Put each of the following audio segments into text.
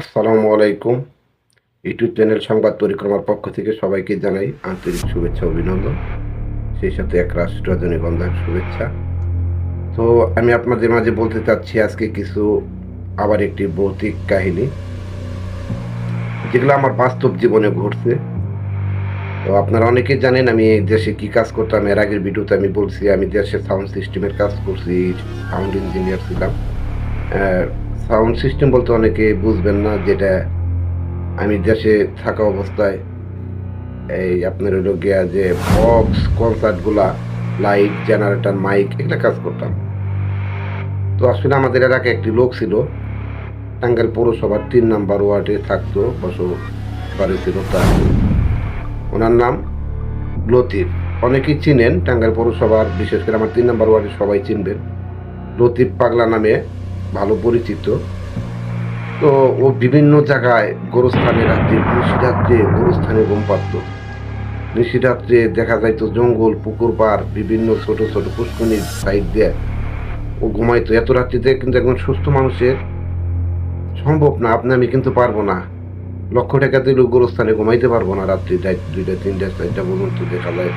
আসসালামু আলাইকুম। YouTube channel সংবাদ পরিক্রমার পক্ষ থেকে সবাইকে জানাই আন্তরিক শুভেচ্ছা অভিনন্দন। সেই সাথে এক রাষ্ট্র রজনীগন্ধার শুভেচ্ছা। তো আমি আপনাদের মাঝে বলতে চাচ্ছি, আজকে কিছু আবার একটি ভৌতিক কাহিনী, যেগুলো আমার বাস্তব জীবনে ঘটছে। তো আপনারা অনেকেই জানেন আমি দেশে কি কাজ করতাম। এর আগের ভিডিওতে আমি বলছি, আমি দেশে সাউন্ড সিস্টেমের কাজ করছি সাউন্ড ইঞ্জিনিয়ার ছিলাম। সাউন্ড সিস্টেম বলতে অনেকে বুঝবেন না যেটা আমি দেশে থাকা অবস্থায় এই আপনার হলো গিয়া যে বক্স কনসার্টগুলা লাইট জেনারেটর মাইক এগুলো কাজ করতাম। তো আসলে আমাদের এলাকায় একটি লোক ছিল, টাঙ্গাইল পৌরসভার তিন নাম্বার ওয়ার্ডে থাকতো বসবাড়ি ছিল তার। ওনার নাম লতিফ। অনেকেই চিনেন, টাঙ্গাইল পৌরসভার, বিশেষ করে আমার তিন নাম্বার ওয়ার্ডে সবাই চিনবেন। লতিফ পাগলা নামে ভালো পরিচিত। তো ও বিভিন্ন জায়গায় গোরস্থানে রাত্রে নিশিরাত্রে গোরস্থানে ঘুম পারত নিশিরাত্রে দেখা যাইতো জঙ্গল, পুকুর পাড় বিভিন্ন ছোট ছোট পুষ্কনির সাইড দিয়ে। ও ঘুমাইতো। এত রাত্রিতে কিন্তু একজন সুস্থ মানুষের সম্ভব না। আপনি আমি কিন্তু পারব না। লক্ষ টাকা দিলেও গোরস্থানে ঘুমাইতে পারব না রাত্রি রাত দুইটা, তিনটা, চারটা পর্যন্ত দেখা যায়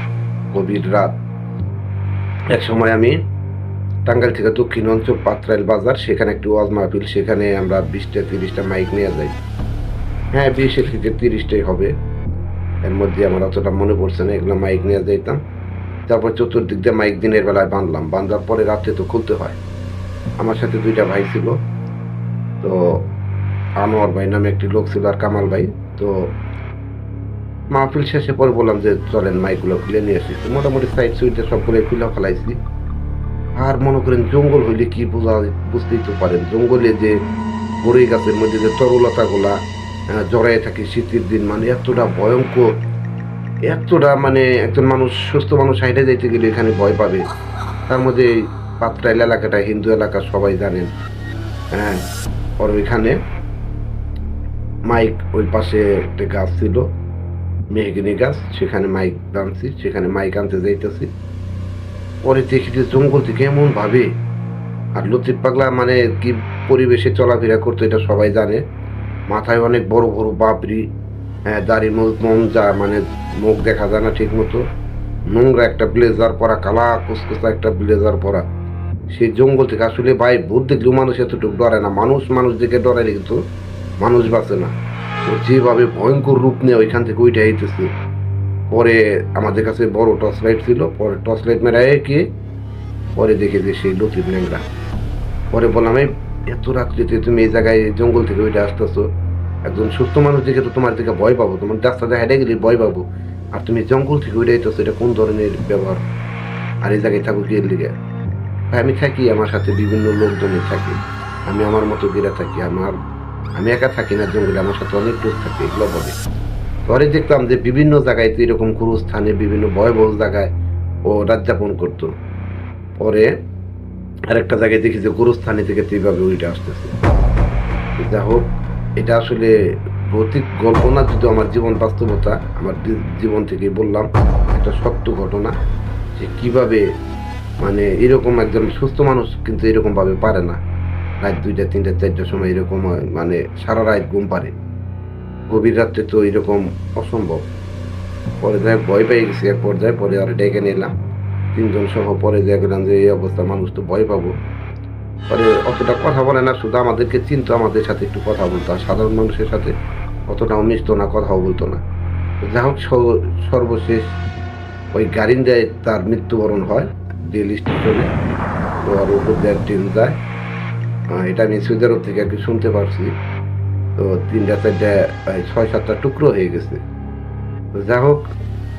গভীর রাত। এক সময় আমি টাঙ্গাইল থেকে দক্ষিণ অঞ্চল পাত্রাইল বাজার, সেখানে একটি ওয়াজ মাহফিল, সেখানে আমরা বিশটা, তিরিশটা মাইক নিয়ে যাই। হ্যাঁ বিশের থেকে তিরিশটাই হবে। এর মধ্যে আমার অতটা মনে পড়ছে না, এগুলো মাইক নিয়ে যাইতাম। তারপর চতুর্দিক দিয়ে মাইক দিনের বেলায় বাঁধলাম। বাঁধার পরে রাত্রে তো খুলতে হয়। আমার সাথে দুইটা ভাই ছিল। তো আনোয়ার ভাই নামে একটি লোক ছিল আর কামাল ভাই। তো মাহফিল শেষে পরে বললাম যে, চলেন মাইকগুলো খুলে নিয়ে আসি। মোটামুটি সাইড সুইটে সবগুলো খুলে ফেলাইছি। আর মনে করেন জঙ্গল হইলে কি বোঝা বুঝতেই তো পারেন। জঙ্গলে যে বড়ই গাছের মধ্যে যে তরলতাগুলা জড়ায় থাকে শীতের দিন মানে এতটা ভয়ঙ্কর, এতটা মানে একজন মানুষ, সুস্থ মানুষ হাইটে যাইতে গেলে এখানে ভয় পাবে। তার মধ্যে পাত্রাইল এলাকাটা, হিন্দু এলাকা সবাই জানেন। হ্যাঁ আর ওইখানে মাইক ওই পাশে একটা গাছ ছিল, মেহগিনি গাছ, সেখানে মাইক আনছি সেখানে মাইক আনতে যাইতেছি। পরে দেখি যে জঙ্গল থেকে এমন ভাবে আর লতিফ পাগলা মানে কি পরিবেশে চলাফেরা করতো এটা সবাই জানে। মাথায় অনেক বড় বড় বাবরি হ্যাঁ দাড়ি মুখ যা মানে মুখ দেখা যায় না ঠিক মতো নোংরা একটা ব্লেজার পরা, কালা কুসকুসা একটা ব্লেজার পরা। সেই জঙ্গল থেকে আসলে ভাই ভূত দেখলেও মানুষ এতটুকু ডরে না। মানুষ মানুষ দেখে ডরে কিন্তু মানুষ বাঁচে না। যেভাবে ভয়ঙ্কর রূপ নিয়ে ওইখান থেকে ওইটা আইতেছে। পরে আমাদের কাছে বড় টর্চ লাইট ছিল পরে টর্চ লাইট মেরায় কি পরে দেখে যে সেই লতিফ ল্যাংরা পরে বললাম এই এত রাত্রিতে তুমি এই জায়গায় জঙ্গল থেকে ওইটা আসতেছো। একজন সুস্থ মানুষ দেখে তো তোমার দিকে ভয় পাবো তোমার রাস্তাতে হেঁটে গেলে ভয় পাবো। আর তুমি জঙ্গল থেকে ওইটা আইতেছো এটা কোন ধরনের ব্যবহার? আর এই জায়গায় থাকো এর লিগে? ভাই, আমি থাকি আমার সাথে বিভিন্ন লোকজনে থাকি। আমি আমার মতো গিরা থাকি আমার আমি একা থাকি না জঙ্গলে আমার সাথে অনেক লোক থাকে এগুলো বলে। পরে দেখলাম যে বিভিন্ন জায়গায় তো এরকম কোনো স্থানে বিভিন্ন ভয়াবহ জায়গায় ও রাত যাপন করতো। পরে আরেকটা জায়গায় দেখি যে গুরুস্থানে থেকে এইভাবে উইটা আসতেছে। যা হোক, এটা আসলে ভৌতিক গল্প না, যদি আমার জীবন বাস্তবতা, আমার জীবন থেকে বললাম, একটা সত্য ঘটনা যে কীভাবে মানে এরকম একজন সুস্থ মানুষ কিন্তু এরকমভাবে পারে না। রাত দুইটা, তিনটা, চারটার সময় এরকম মানে সারা রাত ঘুম পারে গভীর রাত্রে তো এরকম অসম্ভব। পরে যাই ভয় পেয়ে গেছি। এক পর্যায়ে পরে আর ডেকে নিলাম। তিনজন সহ পরে যা গেলাম যে এই অবস্থা, মানুষ তো ভয় পাবো। পরে অতটা কথা বলে না, শুধু আমাদেরকে চিনতো, আমাদের সাথে একটু কথা বলতো। আর সাধারণ মানুষের সাথে অতটাও মিশতো না, কথাও বলতো না। যা হোক সর্বশেষ ওই গাড়িন্দায় তার মৃত্যুবরণ হয় রেল স্টেশনে। তো আর উপর দিয়ে ট্রেন যায়। এটা আমি আরব থেকে আর কি শুনতে পারছি। তো তিনটা চারটা ছয় সাতটা টুকরো হয়ে গেছে। তো যা হোক,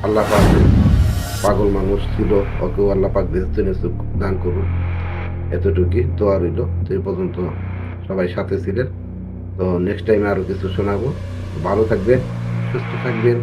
আল্লাহ পাক পাগল মানুষ ছিল ওকে আল্লাহ পাক বেহস্তিনে সুখ দান করুন। এতটুকুই দোয়া রইল। তো এই পর্যন্ত সবাই সাথে ছিলেন। তো নেক্সট টাইমে আরও কিছু শোনাবো। ভালো থাকবেন, সুস্থ থাকবেন।